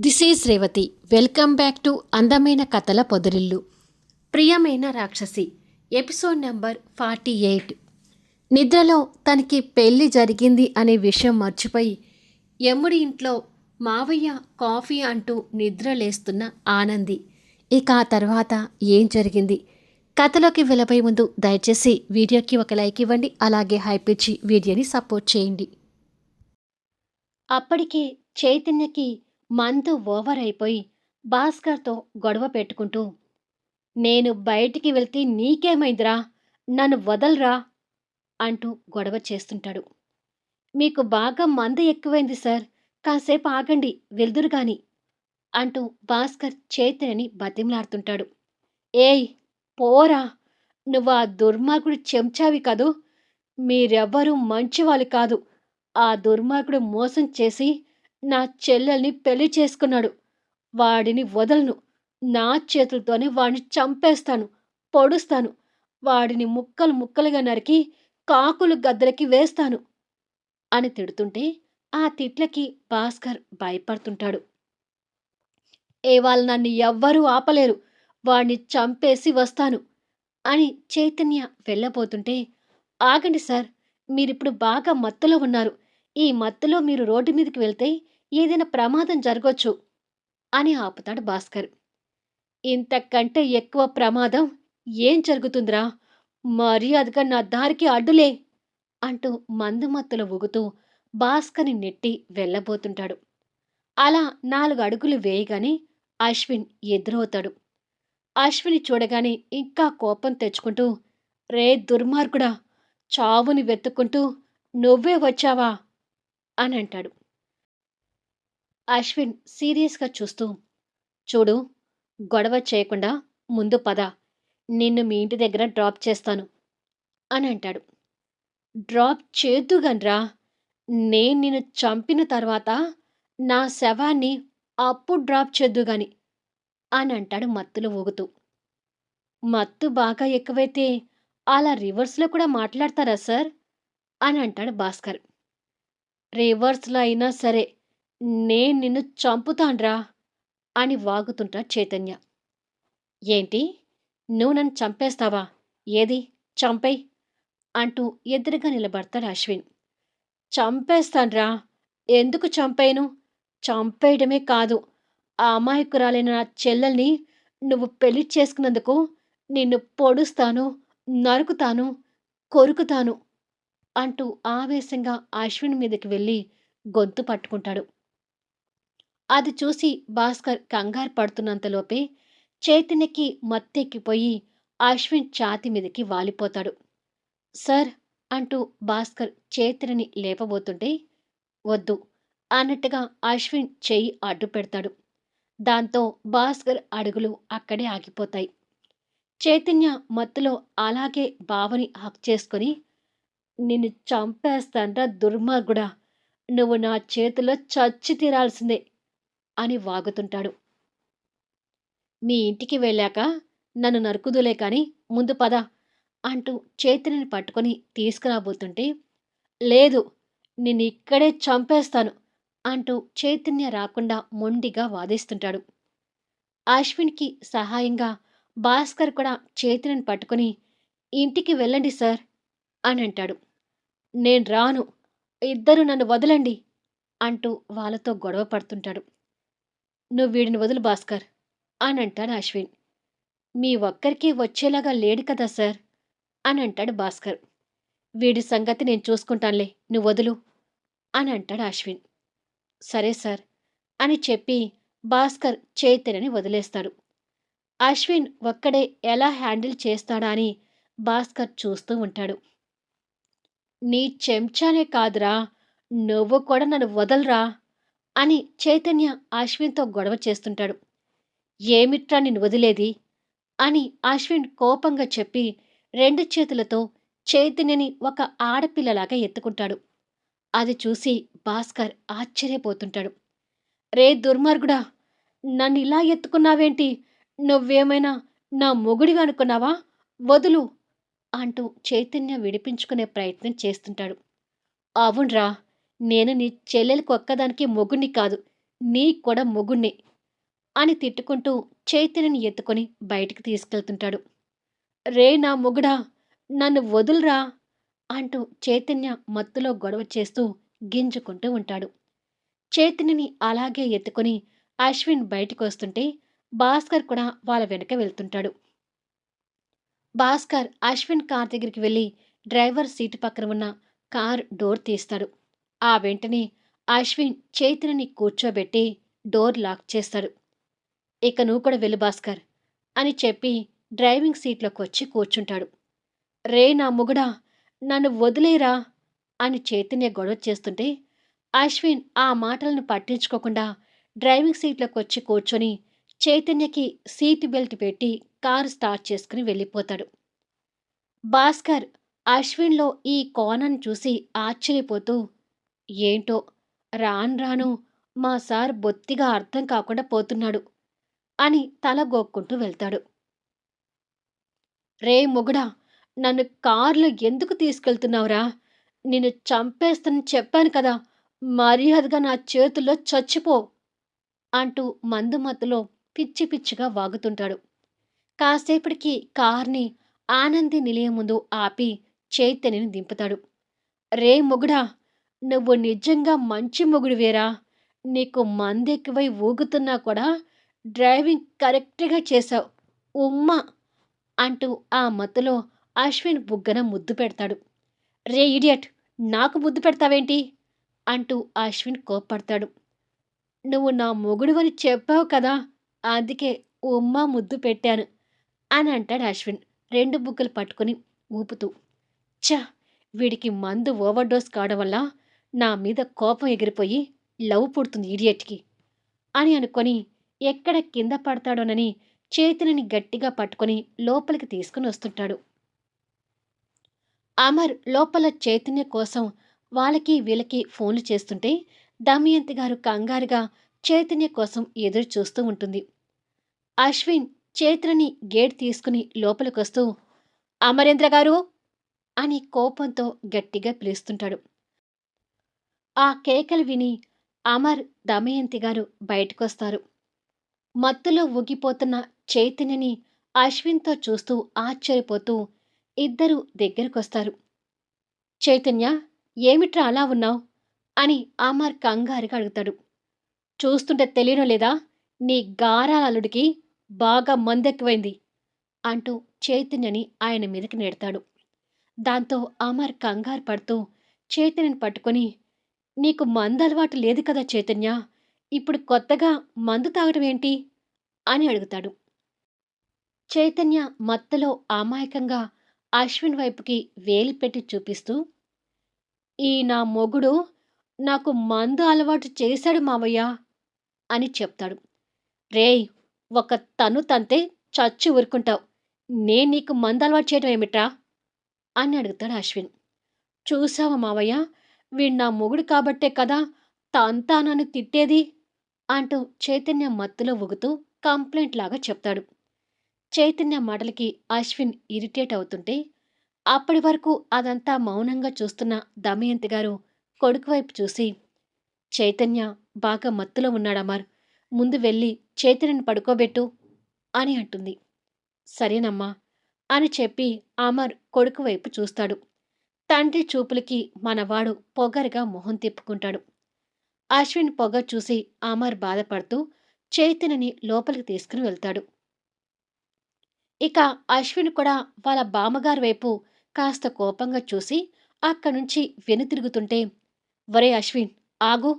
This is Revathi. Welcome back to అందమైన కథల పొదరిల్లు. ప్రియమైన రాక్షసి ఎపిసోడ్ నెంబర్ ఫార్టీ ఎయిట్. నిద్రలో తనకి పెళ్ళి జరిగింది అనే విషయం మర్చిపోయి ఎమ్ముడి ఇంట్లో మావయ్య కాఫీ అంటూ నిద్రలేస్తున్న ఆనంది. ఇక ఆ తర్వాత ఏం జరిగింది? కథలోకి వెళ్ళబోయే ముందు దయచేసి వీడియోకి ఒక లైక్ ఇవ్వండి అలాగే హైప్ ఇచ్చి వీడియోని సపోర్ట్ చేయండి. అప్పటికే చైతన్యకి మందు ఓవర్ అయిపోయి భాస్కర్తో గొడవ పెట్టుకుంటూ నేను బయటికి వెళ్తే నీకేమైందిరా? నన్ను వదలరా? అంటూ గొడవ చేస్తుంటాడు. మీకు బాగా మందు ఎక్కువైంది సార్. కాసేపు ఆగండి వెళ్దురు గాని అంటూ భాస్కర్ చైతన్యని బతిమలాడుతుంటాడు. ఏయ్ పోరా. నువ్వు ఆ దుర్మార్గుడు చెంచావి కదూ. మీరెవ్వరూ మంచివాళ్ళు కాదు. ఆ దుర్మార్గుడు మోసం చేసి నా చెల్లెల్ని పెళ్ళి చేసుకున్నాడు. వాడిని వదలను. నా చేతులతోనే వాడిని చంపేస్తాను పొడుస్తాను. వాడిని ముక్కలు ముక్కలుగా నరికి కాకులు గద్దలకి వేస్తాను అని తిడుతుంటే ఆ తిట్లకి భాస్కర్ భయపడుతుంటాడు. ఇవాళ నన్ను ఎవ్వరూ ఆపలేరు. వాడిని చంపేసి వస్తాను అని చైతన్య వెళ్ళబోతుంటే ఆగండి సార్ మీరిప్పుడు బాగా మత్తులో ఉన్నారు. ఈ మత్తులో మీరు రోడ్డు మీదకి వెళ్తే ఏదైనా ప్రమాదం జరగొచ్చు అని ఆపుతాడు భాస్కర్. ఇంతకంటే ఎక్కువ ప్రమాదం ఏం జరుగుతుందిరా? మర్యాదగా నా దారికి అడ్డులే అంటూ మందుమత్తులు ఊగుతూ భాస్కర్ని నెట్టి వెళ్ళబోతుంటాడు. అలా నాలుగు అడుగులు వేయగానే అశ్విన్ ఎదురవుతాడు. అశ్విని చూడగానే ఇంకా కోపం తెచ్చుకుంటూ రే దుర్మార్గుడా చావుని వెతుక్కుంటూ నువ్వే వచ్చావా? అని అంటాడు. అశ్విన్ సీరియస్గా చూస్తూ చూడు గొడవ చేయకుండా ముందు పద. నిన్ను మీ ఇంటి దగ్గర డ్రాప్ చేస్తాను అని అంటాడు. డ్రాప్ చేద్దుగన్రా. నేను నిన్ను చంపిన తర్వాత నా శవాన్ని అప్పుడు డ్రాప్ చేద్దు గాని అని అంటాడు మత్తులో ఊగుతూ. మత్తు బాగా ఎక్కువైతే అలా రివర్స్లో కూడా మాట్లాడతారా సార్? అని అంటాడు భాస్కర్. రివర్స్లో అయినా సరే నేను నిన్ను చంపుతాన్రా అని వాగుతుంటా చైతన్య. ఏంటి? నువ్వు నన్ను చంపేస్తావా? ఏది? చంపై అంటూ ఎదురుగా నిలబడతాడు అశ్విన్. చంపేస్తాన్రా. ఎందుకు చంపేయను? చంపేయడమే కాదు. ఆ అమాయకురాలైన నా చెల్లెల్ని నువ్వు పెళ్ళి చేసుకున్నందుకు నిన్ను పొడుస్తాను నరుకుతాను కొరుకుతాను అంటూ ఆవేశంగా అశ్విన్ మీదకి వెళ్ళి గొంతు పట్టుకుంటాడు. అది చూసి భాస్కర్ కంగారు పడుతున్నంతలోపే చైతన్యకి మత్తెక్కిపోయి అశ్విన్ ఛాతి మీదకి వాలిపోతాడు. సార్ అంటూ భాస్కర్ చైతన్యని లేపబోతుంటే వద్దు అన్నట్టుగా అశ్విన్ చెయ్యి అడ్డు పెడతాడు. దాంతో భాస్కర్ అడుగులు అక్కడే ఆగిపోతాయి. చైతన్య మత్తులో అలాగే బావని హక్ చేసుకొని నిన్ను చంపేస్తాండ్రా దుర్మార్గుడా నువ్వు నా చేతిలో చచ్చి తీరాల్సిందే. అని వాగుతుంటాడు. మీ ఇంటికి వెళ్ళాక నన్ను నరుకుదులే కాని ముందు పద అంటూ చేతిని పట్టుకొని తీసుకురాబోతుంటే లేదు నేను ఇక్కడే చంపేస్తాను అంటూ చైతన్య రాకుండా మొండిగా వాదిస్తుంటాడు. అశ్విన్కి సహాయంగా భాస్కర్ కూడా చేతిని పట్టుకొని ఇంటికి వెళ్ళండి సార్ అని అంటాడు. నేను రాను ఇద్దరు నన్ను వదలండి అంటూ వాళ్ళతో గొడవ పడుతుంటాడు. నువ్వు వీడిని వదులు భాస్కర్ అని అంటాడు అశ్విన్. మీ ఒక్కరికి వచ్చేలాగా లేడు కదా సార్? అని అంటాడు భాస్కర్. వీడి సంగతి నేను చూసుకుంటానులే నువ్వు వదులు అని అంటాడు అశ్విన్. సరే సార్ అని చెప్పి భాస్కర్ చైతన్యని వదిలేస్తాడు. అశ్విన్ ఒక్కడే ఎలా హ్యాండిల్ చేస్తాడా అని భాస్కర్ చూస్తూ ఉంటాడు. నీ చెంచానే కాదురా నువ్వు కూడా నన్ను వదలరా? అని చైతన్య అశ్విన్తో గొడవ చేస్తుంటాడు. ఏమిట్రా నిన్ను వదిలేది? అని అశ్విన్ కోపంగా చెప్పి రెండు చేతులతో చైతన్యని ఒక ఆడపిల్లలాగా ఎత్తుకుంటాడు. అది చూసి భాస్కర్ ఆశ్చర్యపోతుంటాడు. రే దుర్మార్గుడా నన్ను ఇలా ఎత్తుకున్నావేంటి? నువ్వేమైనా నా మొగుడివి అనుకున్నావా? వదులు అంటూ చైతన్య విడిపించుకునే ప్రయత్నం చేస్తుంటాడు. అవునరా నేను నీ చెల్లెలకు ఒక్కదానికి మొగుణ్ణి కాదు నీ కూడా మొగుణ్ణి అని తిట్టుకుంటూ చైతన్యని ఎత్తుకొని బయటికి తీసుకెళ్తుంటాడు. రే నా మొగుడా నన్ను వదులురా అంటూ చైతన్య మత్తులో గొడవ చేస్తూ గింజుకుంటూ ఉంటాడు. చైతన్యని అలాగే ఎత్తుకొని అశ్విన్ బయటకు వస్తుంటే భాస్కర్ కూడా వాళ్ళ వెనక వెళ్తుంటాడు. భాస్కర్ అశ్విన్ కార్ దగ్గరికి వెళ్ళి డ్రైవర్ సీటు పక్కన ఉన్న కార్ డోర్ తీస్తాడు. ఆ వెంటనే అశ్విన్ చైతన్యని కూర్చోబెట్టి డోర్ లాక్ చేస్తాడు. ఇక నువ్వు కూడా వెళ్ళు భాస్కర్ అని చెప్పి డ్రైవింగ్ సీట్లోకి వచ్చి కూర్చుంటాడు. రే నా ముగుడా నన్ను వదిలేరా అని చైతన్య గొడవ చేస్తుంటే అశ్విన్ ఆ మాటలను పట్టించుకోకుండా డ్రైవింగ్ సీట్లోకి వచ్చి కూర్చొని చైతన్యకి సీట్ బెల్ట్ పెట్టి కారు స్టార్ట్ చేసుకుని వెళ్ళిపోతాడు. భాస్కర్ అశ్విన్లో ఈ కోణాన్ని చూసి ఆశ్చర్యపోతూ ఏంటో? రాను రాను మా సార్ బొత్తిగా అర్థం కాకుండా పోతున్నాడు అని తల గోక్కుంటూ వెళ్తాడు. రే మొగుడా నన్ను కారులో ఎందుకు తీసుకెళ్తున్నావురా? నిన్ను చంపేస్తానని చెప్పాను కదా మర్యాదగా నా చేతుల్లో చచ్చిపో అంటూ మందు మత్తులో పిచ్చి పిచ్చిగా వాగుతుంటాడు. కాసేపటికి కార్ని ఆనంది నిలయం ముందు ఆపి చైతన్యని దింపుతాడు. రే మొగుడా నువ్వు నిజంగా మంచి మొగుడివేరా నీకు మందెక్కువై ఊగుతున్నా కూడా డ్రైవింగ్ కరెక్ట్గా చేశావు. ఉమ్మా! అంటూ ఆ మత్తులో అశ్విన్ బుగ్గన ముద్దు పెడతాడు. రే ఇడియట్! నాకు ముద్దు పెడతావేంటి? అంటూ అశ్విన్ కోప్పడతాడు. నువ్వు నా మొగుడువని చెప్పావు కదా! అందుకే ఉమ్మ ముద్దు పెట్టాను అని అంటాడు అశ్విన్ రెండు బుగ్గలు పట్టుకొని ఊపుతూ. చ వీడికి మందు ఓవర్ డోస్ కావడం వల్ల నా మీద కోపం ఎగిరిపోయి లవ్ పుడుతుంది ఇడియట్కి అని అనుకొని ఎక్కడ కింద పడతాడోనని చేతులని గట్టిగా పట్టుకొని లోపలికి తీసుకుని వస్తుంటాడు. అమర్ లోపల చైతన్య కోసం వాళ్ళకి వీళ్ళకి ఫోన్లు చేస్తుంటే దమయంతి గారు కంగారుగా చైతన్య కోసం ఎదురు చూస్తూ ఉంటుంది. అశ్విన్ చేతిని గేట్ తీసుకుని లోపలికొస్తూ అమరేంద్ర గారు అని కోపంతో గట్టిగా పిలుస్తుంటాడు. ఆ కేకలు విని అమర్ దమయంతి గారు బయటకొస్తారు. మత్తులో ఊగిపోతున్న చైతన్యని అశ్విన్తో చూస్తూ ఆశ్చర్యపోతూ ఇద్దరు దగ్గరకొస్తారు. చైతన్య ఏమిట్రా అలా ఉన్నావు? అని అమర్ కంగారుగా అడుగుతాడు. చూస్తుంటే తెలియను లేదా? నీ గారాలలుడికి బాగా మందెక్కువైంది అంటూ చైతన్యని ఆయన మీదకి నెడతాడు. దాంతో అమర్ కంగారు పడుతూ చైతన్యని పట్టుకొని నీకు మందు అలవాటు లేదు కదా చైతన్య? ఇప్పుడు కొత్తగా మందు తాగడం ఏంటి? అని అడుగుతాడు. చైతన్య మత్తలో అమాయకంగా అశ్విన్ వైపుకి వేలి పెట్టి చూపిస్తూ ఈ నా మొగుడు నాకు మందు అలవాటు చేశాడు మావయ్య అని చెప్తాడు. రేయ్ ఒక తను తంతే చచ్చి ఊరుకుంటావు. నేను నీకు మందు అలవాటు చేయడం ఏమిట్రా? అని అడుగుతాడు అశ్విన్. చూసావా మావయ్య? వీడు నా మొగుడు కాబట్టే కదా తాంతా నన్ను తిట్టేది? అంటూ చైతన్య మత్తులో ఊగుతూ కంప్లైంట్ లాగా చెప్తాడు. చైతన్య మాటలకి అశ్విన్ ఇరిటేట్ అవుతుంటే అప్పటి వరకు అదంతా మౌనంగా చూస్తున్న దమయంతి గారు కొడుకు వైపు చూసి చైతన్య బాగా మత్తులో ఉన్నాడమర్ ముందు వెళ్ళి చైతన్యని పడుకోబెట్టు అని అంటుంది. సరేనమ్మా అని చెప్పి అమర్ కొడుకు వైపు చూస్తాడు. తండ్రి చూపులకి మనవాడు పొగరుగా మొహం తిప్పుకుంటాడు. అశ్విన్ పొగ చూసి అమర్ బాధపడుతూ చైతన్యని లోపలికి తీసుకుని వెళ్తాడు. ఇక అశ్విన్ కూడా వాళ్ళ బామ్మగారి వైపు కాస్త కోపంగా చూసి అక్కడి నుంచి వెనుతిరుగుతుంటే వరే అశ్విన్ ఆగు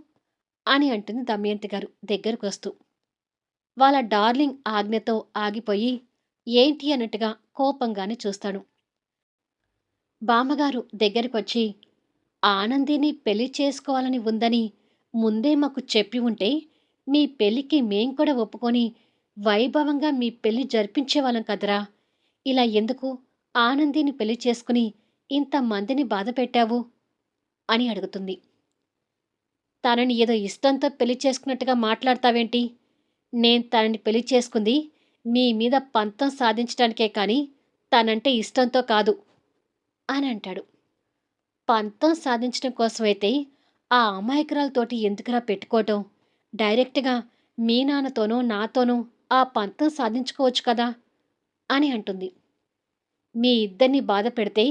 అని అంటుంది దమయంతి గారు దగ్గరకు వస్తూ. వాళ్ళ డార్లింగ్ ఆజ్ఞతో ఆగిపోయి ఏంటి అన్నట్టుగా కోపంగానే చూస్తాడు. బామ్మగారు దగ్గరకొచ్చి ఆనందిని పెళ్ళి చేసుకోవాలని ఉందని ముందే మాకు చెప్పి ఉంటే మీ పెళ్ళికి మేం కూడా ఒప్పుకొని వైభవంగా మీ పెళ్ళి జరిపించేవాళ్ళం కదరా. ఇలా ఎందుకు ఆనందిని పెళ్ళి చేసుకుని ఇంతమందిని బాధ పెట్టావు? అని అడుగుతుంది. తనని ఏదో ఇష్టంతో పెళ్ళి చేసుకున్నట్టుగా మాట్లాడతావేంటి? నేను తనని పెళ్ళి చేసుకుంది మీ మీద పంతం సాధించడానికే కానీ తనంటే ఇష్టంతో కాదు. అని అంటాడు పంతం సాధించడం కోసమైతే ఆ అమాయకురాలతోటి ఎందుకురా పెట్టుకోవటం? డైరెక్ట్గా మీ నాన్నతోనో నాతోనో ఆ పంతం సాధించుకోవచ్చు కదా? అని అంటుంది. మీ ఇద్దరిని బాధ పెడితే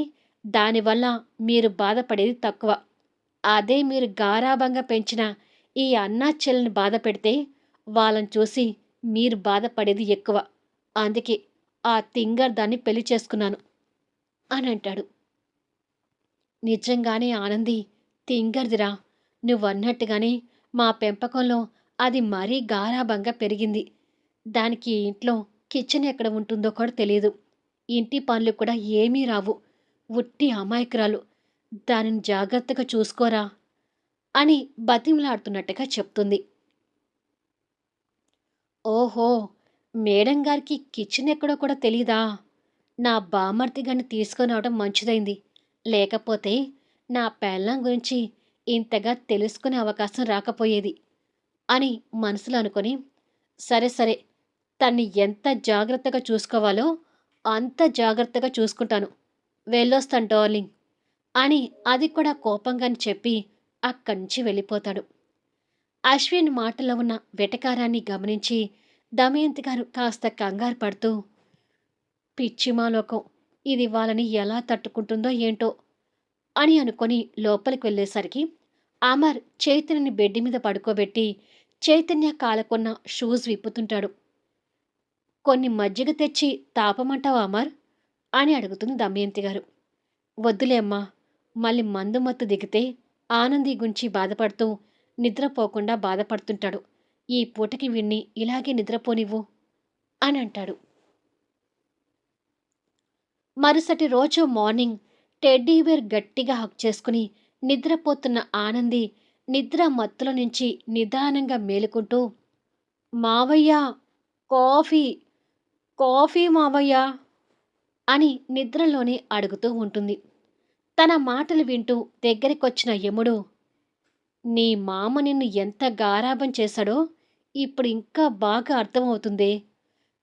దానివల్ల మీరు బాధపడేది తక్కువ. అదే మీరు గారాభంగా పెంచిన ఈ అన్నా చెల్లిని బాధ పెడితే వాళ్ళని చూసి మీరు బాధపడేది ఎక్కువ. అందుకే ఆ తింగర్ దాన్ని పెళ్ళి చేసుకున్నాను. అని అంటాడు. నిజంగానే ఆనంది తింగర్దిరా. నువ్వన్నట్టుగానే మా పెంపకంలో అది మరీ గారాభంగా పెరిగింది. దానికి ఇంట్లో కిచెన్ ఎక్కడ ఉంటుందో కూడా తెలియదు ఇంటి పనులు కూడా ఏమీ రావు. ఉట్టి అమాయకురాలు. దానిని జాగ్రత్తగా చూసుకోరా అని బతిమలాడుతున్నట్టుగా చెప్తుంది. ఓహో మేడం గారికి కిచెన్ ఎక్కడో కూడా తెలీదా? నా బామర్తి గారిని తీసుకొని అవడం మంచిదైంది. లేకపోతే నా పెళ్ళం గురించి ఇంతగా తెలుసుకునే అవకాశం రాకపోయేది అని మనసులో అనుకొని సరే సరే తన్ని ఎంత జాగ్రత్తగా చూసుకోవాలో అంత జాగ్రత్తగా చూసుకుంటాను. వెళ్ళొస్తాను డార్లింగ్ అని అది కూడా కోపంగాని చెప్పి అక్కడి నుంచి వెళ్ళిపోతాడు. అశ్విన్ మాటలో ఉన్న వెటకారాన్ని గమనించి దమయంతి గారు కాస్త కంగారు పడుతూ పిచ్చిమాలోకం ఇది వాళ్ళని ఎలా తట్టుకుంటుందో ఏంటో అని అనుకొని లోపలికి వెళ్ళేసరికి అమర్ చైతన్యని బెడ్ మీద పడుకోబెట్టి చైతన్య కాలకున్న షూస్ విప్పుతుంటాడు. కొన్ని మజ్జిగ తెచ్చి తాపమంటావా అమర్? అని అడుగుతుంది దమయంతి గారు. వద్దులే అమ్మా మళ్ళీ మందు మత్తు దిగితే ఆనంది గురించి బాధపడుతూ నిద్రపోకుండా బాధపడుతుంటాడు. ఈ పూటకి విన్ని ఇలాగే నిద్రపోనివ్వు అని అంటాడు. మరుసటి రోజు మార్నింగ్ టెడ్డీబేర్ గట్టిగా హక్ చేసుకుని నిద్రపోతున్న ఆనంది నిద్ర మత్తుల నుంచి నిదానంగా మేలుకుంటూ మావయ్య కాఫీ కాఫీ మావయ్య అని నిద్రలోనే అడుగుతూ ఉంటుంది. తన మాటలు వింటూ దగ్గరికొచ్చిన యముడు నీ మామ నిన్ను ఎంత గారాభం చేశాడో ఇప్పుడు ఇంకా బాగా అర్థమవుతుందే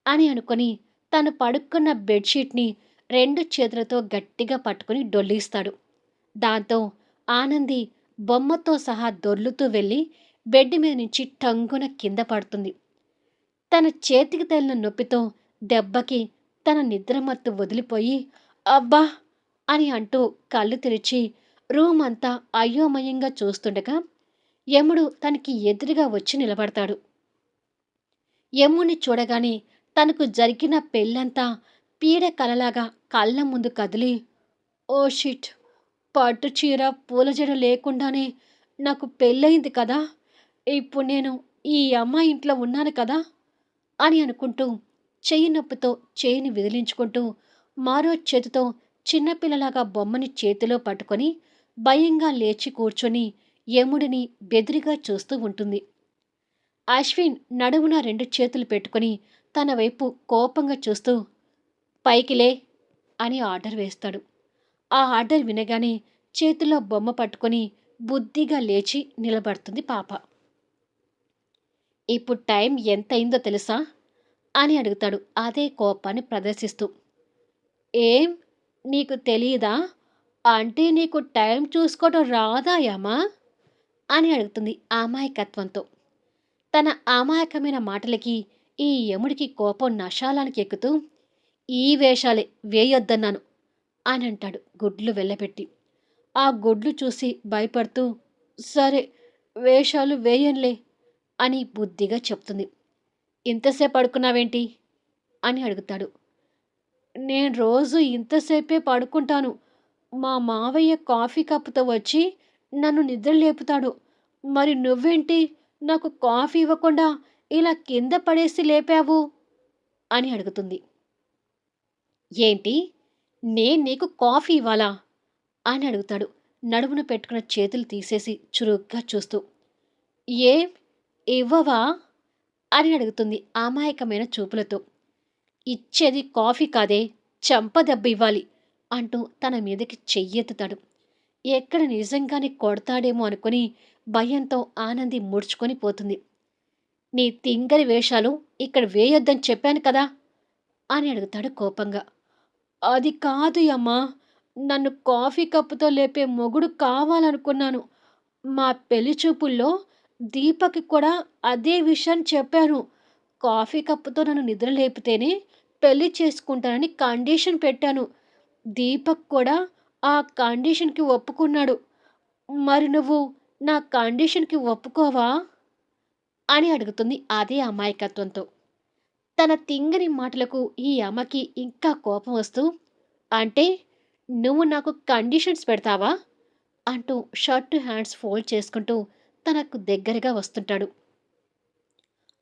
అని అనుకొని తను పడుకున్న బెడ్షీట్ని రెండు చేతులతో గట్టిగా పట్టుకుని డొల్లిస్తాడు. దాంతో ఆనంది బొమ్మతో సహా దొర్లుతూ వెళ్ళి బెడ్ మీద నుంచి టంగున కింద పడుతుంది. తన చేతికి తగిలిన నొప్పితో దెబ్బకి తన నిద్రమత్తు వదిలిపోయి అబ్బా! అని అంటూ కళ్ళు తెరిచి రూమ్ అంతా అయోమయంగా చూస్తుండగా యముడు తనకి ఎదురుగా వచ్చి నిలబడతాడు. యముని చూడగానే తనకు జరిగిన పెళ్ళంతా పీడ కలలాగా కళ్ళ ముందు కదిలి ఓ షిట్ పట్టు చీర పూలజడ లేకుండానే నాకు పెళ్ళయింది కదా? ఇప్పుడు నేను ఈ అమ్మాయి ఇంట్లో ఉన్నాను కదా? అని అనుకుంటూ చెయ్యి నొప్పితో చేయిని విదిలించుకుంటూ మారో చేతితో చిన్నపిల్లలాగా బొమ్మని చేతిలో పట్టుకొని భయంగా లేచి కూర్చొని యముడిని బెదిరిగా చూస్తూ ఉంటుంది. అశ్విన్ నడుమున రెండు చేతులు పెట్టుకుని తన వైపు కోపంగా చూస్తూ పైకిలే అని ఆర్డర్ వేస్తాడు. ఆ ఆర్డర్ వినగానే చేతిలో బొమ్మ పట్టుకొని బుద్ధిగా లేచి నిలబడుతుంది పాప. ఇప్పుడు టైం ఎంత అయిందో తెలుసా? అని అడుగుతాడు అదే కోపాన్ని ప్రదర్శిస్తూ. ఏం? నీకు తెలియదా అంటే నీకు టైం చూసుకోవడం రాదా అని అడుగుతుంది అమాయకత్వంతో. తన అమాయకమైన మాటలకి ఈ యముడికి కోపం నశాలానికి ఎక్కుతూ ఈ వేషాలే వేయొద్దన్నాను. అని అంటాడు గుడ్లు వెళ్ళబెట్టి ఆ గుడ్లు చూసి భయపడుతూ సరే వేషాలు వేయంలే అని బుద్ధిగా చెప్తుంది. ఇంతసేపు పడుకున్నావేంటి? అని అడుగుతాడు. నేను రోజు ఇంతసేపే పడుకుంటాను. మా మావయ్య కాఫీ కప్పుతో వచ్చి నన్ను నిద్ర లేపుతాడు మరి నువ్వేంటి? నాకు కాఫీ ఇవ్వకుండా ఇలా కింద పడేసి లేపావు? అని అడుగుతుంది. ఏంటి? నేను నీకు కాఫీ ఇవ్వాలా? అని అడుగుతాడు. నడుమున పెట్టుకున్న చేతులు తీసేసి చురుగ్గా చూస్తూ. ఏం? ఇవ్వవా? అని అడుగుతుంది అమాయకమైన చూపులతో. ఇచ్చేది కాఫీ కాదే చంపదెబ్బ ఇవ్వాలి అంటూ తన మీదకి చెయ్యెత్తుతాడు. ఎక్కడ నిజంగానే కొడతాడేమో అనుకుని భయంతో ఆనంది ముడుచుకొని పోతుంది. నీ తింగరి వేషాలు ఇక్కడ వేయొద్దని చెప్పాను కదా! అని అడుగుతాడు కోపంగా. అది కాదు అమ్మా నన్ను కాఫీ కప్పుతో లేపే మొగుడు కావాలనుకున్నాను. మా పెళ్ళి చూపుల్లో దీపకి కూడా అదే విషయం చెప్పాను. కాఫీ కప్పుతో నన్ను నిద్ర లేపితేనే పెళ్ళి చేసుకుంటానని కండిషన్ పెట్టాను. దీపక్ కూడా ఆ కండిషన్కి ఒప్పుకున్నాడు. మరి నువ్వు నా కండిషన్కి ఒప్పుకోవా? అని అడుగుతుంది అదే అమాయకత్వంతో. తన తింగని మాటలకు ఈ అమ్మకి ఇంకా కోపం వస్తూ అంటే నువ్వు నాకు కండిషన్స్ పెడతావా? అంటూ షర్ట్ హ్యాండ్స్ ఫోల్డ్ చేసుకుంటూ తనకు దగ్గరగా వస్తుంటాడు.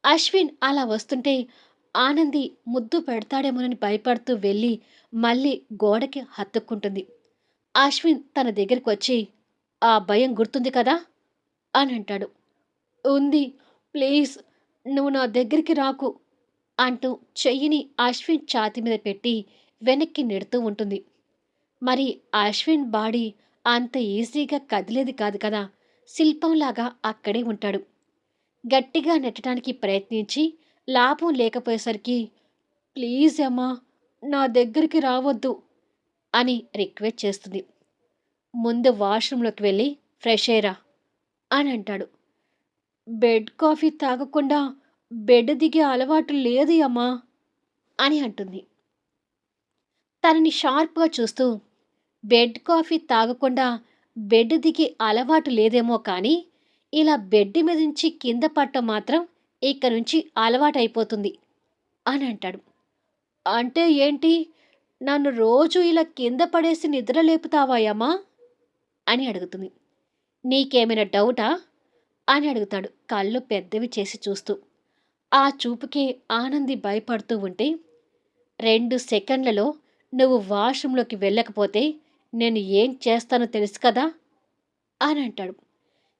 అశ్విన్ అలా వస్తుంటే ఆనంది ముద్దు పెడతాడేమోనని భయపడుతూ వెళ్ళి మళ్ళీ గోడకి హత్తుక్కుంటుంది. అశ్విన్ తన దగ్గరికి వచ్చి ఆ భయం గుర్తుంది కదా? అని అంటాడు. ఉంది. ప్లీజ్ నువ్వు నా దగ్గరికి రాకు. అంటూ చెయ్యిని అశ్విన్ ఛాతి మీద పెట్టి వెనక్కి నెడుతూ ఉంటుంది. మరి అశ్విన్ బాడీ అంత ఈజీగా కదిలేది కాదు కదా? శిల్పంలాగా అక్కడే ఉంటాడు. గట్టిగా నెట్టడానికి ప్రయత్నించి లాభం లేకపోయేసరికి ప్లీజ్ అమ్మా నా దగ్గరికి రావద్దు అని రిక్వెస్ట్ చేస్తుంది. ముందు వాష్రూంలోకి వెళ్ళి ఫ్రెష్ అయ్యరా అని అంటాడు. బెడ్ కాఫీ తాగకుండా బెడ్ దిగే అలవాటు లేదు అమ్మా అని అంటుంది. తనని షార్ప్గా చూస్తూ బెడ్ కాఫీ తాగకుండా బెడ్ దిగే అలవాటు లేదేమో కానీ ఇలా బెడ్ మీద నుంచి కింద పట్టం మాత్రం ఇక నుంచి అలవాటైపోతుంది అని అంటాడు. అంటే ఏంటి? నన్ను రోజు ఇలా కింద పడేసి నిద్ర లేపుతావాయమ్మా అని అడుగుతుంది. నీకేమైనా డౌటా? అని అడుగుతాడు కళ్ళు పెద్దవి చేసి చూస్తూ. ఆ చూపుకి ఆనంది భయపడుతూ ఉంటే రెండు సెకండ్లలో నువ్వు వాష్రూంలోకి వెళ్ళకపోతే నేను ఏం చేస్తానో తెలుసు కదా? అని అంటాడు.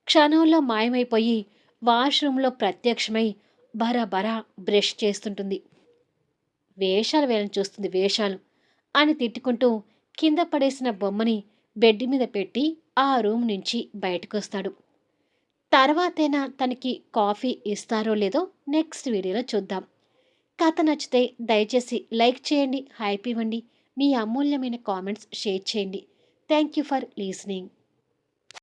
క్షణంలో మాయమైపోయి వాష్రూంలో ప్రత్యక్షమై బరాబరా బ్రష్ చేస్తుంటుంది. వేషాలు వేయాలని చూస్తుంది వేషాలు అని తిట్టుకుంటూ కింద పడేసిన బొమ్మని బెడ్ మీద పెట్టి ఆ రూమ్ నుంచి బయటకు వస్తాడు తర్వాతైనా తనకి కాఫీ ఇస్తారో లేదో నెక్స్ట్ వీడియోలో చూద్దాం. కథ నచ్చితే దయచేసి లైక్ చేయండి హ్యాపీ ఇవ్వండి మీ అమూల్యమైన కామెంట్స్ షేర్ చేయండి. Thank you for listening.